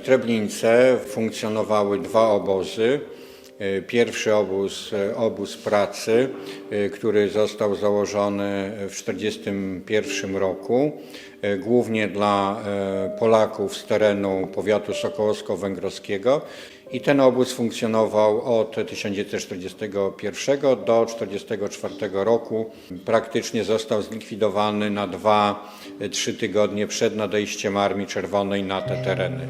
W Treblince funkcjonowały dwa obozy. E, Pierwszy obóz, e, obóz pracy, e, który został założony w 1941 roku, głównie dla Polaków z terenu powiatu sokołowsko-węgrowskiego. I ten obóz funkcjonował od 1941 do 1944 roku. Praktycznie został zlikwidowany na dwa, e, trzy tygodnie przed nadejściem Armii Czerwonej na te tereny.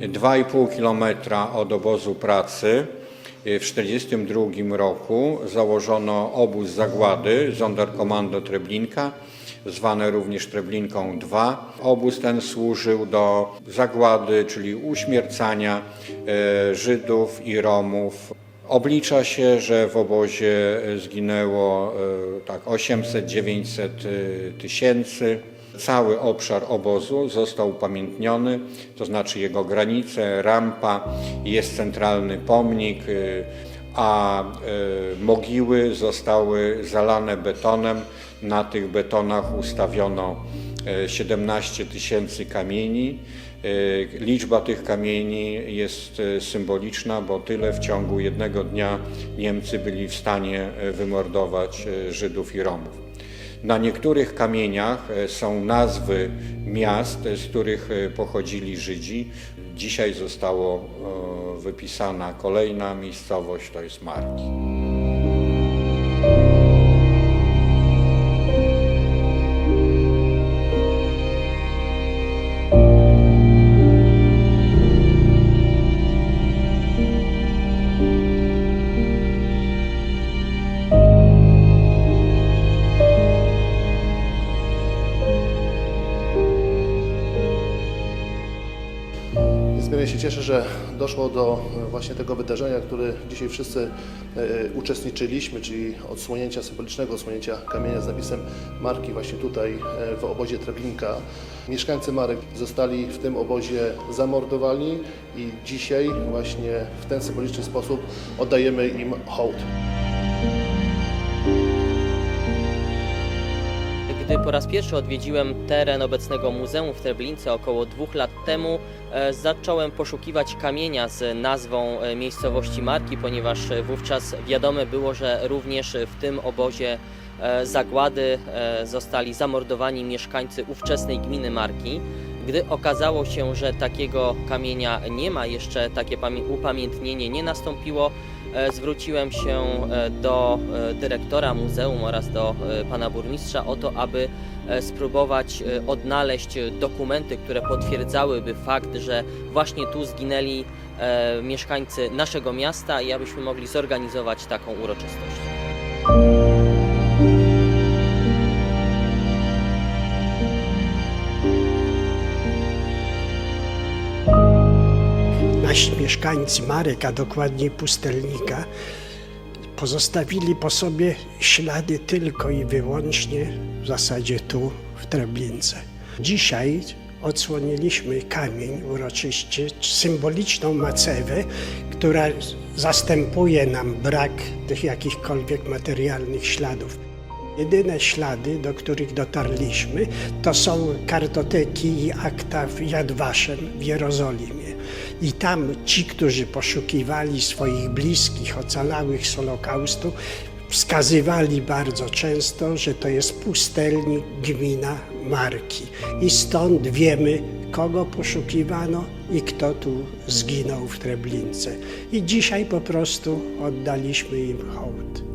2,5 kilometra od obozu pracy w 1942 roku założono obóz zagłady Sonderkommando Treblinka, zwane również Treblinką II. Obóz ten służył do zagłady, czyli uśmiercania e, Żydów i Romów. Oblicza się, że w obozie zginęło e, tak 800-900 tysięcy. Cały obszar obozu został upamiętniony, to znaczy jego granice, rampa, jest centralny pomnik, y, a y, mogiły zostały zalane betonem. Na tych betonach ustawiono y, 17 tysięcy kamieni. Y, Liczba tych kamieni jest y, symboliczna, bo tyle w ciągu jednego dnia Niemcy byli w stanie y, wymordować y, Żydów i Romów. Na niektórych kamieniach e, są nazwy miast, z których e, pochodzili Żydzi. Dzisiaj zostało e, wypisana kolejna miejscowość, to jest Marki. Niezmiernie się cieszę, że doszło do e, właśnie tego wydarzenia, które dzisiaj wszyscy e, uczestniczyliśmy, czyli odsłonięcia symbolicznego, odsłonięcia kamienia z napisem marki właśnie tutaj e, w obozie Treblinka. Mieszkańcy Marek zostali w tym obozie zamordowani i dzisiaj właśnie w ten symboliczny sposób oddajemy im hołd. Gdy po raz pierwszy odwiedziłem teren obecnego muzeum w Treblince około dwóch lat temu, e, zacząłem poszukiwać kamienia z nazwą e, miejscowości Marki, ponieważ e, wówczas wiadome było, że również w tym obozie zagłady zostali zamordowani mieszkańcy ówczesnej gminy Marki. Gdy okazało się, że takiego kamienia nie ma, jeszcze takie pamię- upamiętnienie nie nastąpiło, e, zwróciłem się e, do e, dyrektora muzeum oraz do pana burmistrza o to, aby spróbować odnaleźć dokumenty, które potwierdzałyby fakt, że właśnie tu zginęli mieszkańcy naszego miasta i abyśmy mogli zorganizować taką uroczystość. Mieszkańcy Marek, a dokładnie Pustelnika, pozostawili po sobie ślady tylko i wyłącznie w zasadzie tu, w Treblince. Dzisiaj odsłoniliśmy kamień uroczyście, symboliczną macewę, która zastępuje nam brak tych jakichkolwiek materialnych śladów. Jedyne ślady, do których dotarliśmy, to są kartoteki i akta w Yad Vashem w Jerozolimie. I tam ci, którzy poszukiwali swoich bliskich, ocalałych z Holokaustu, wskazywali bardzo często, że to jest pustelnik gmina Marki. I stąd wiemy, kogo poszukiwano i kto tu zginął w Treblince. I dzisiaj po prostu oddaliśmy im hołd.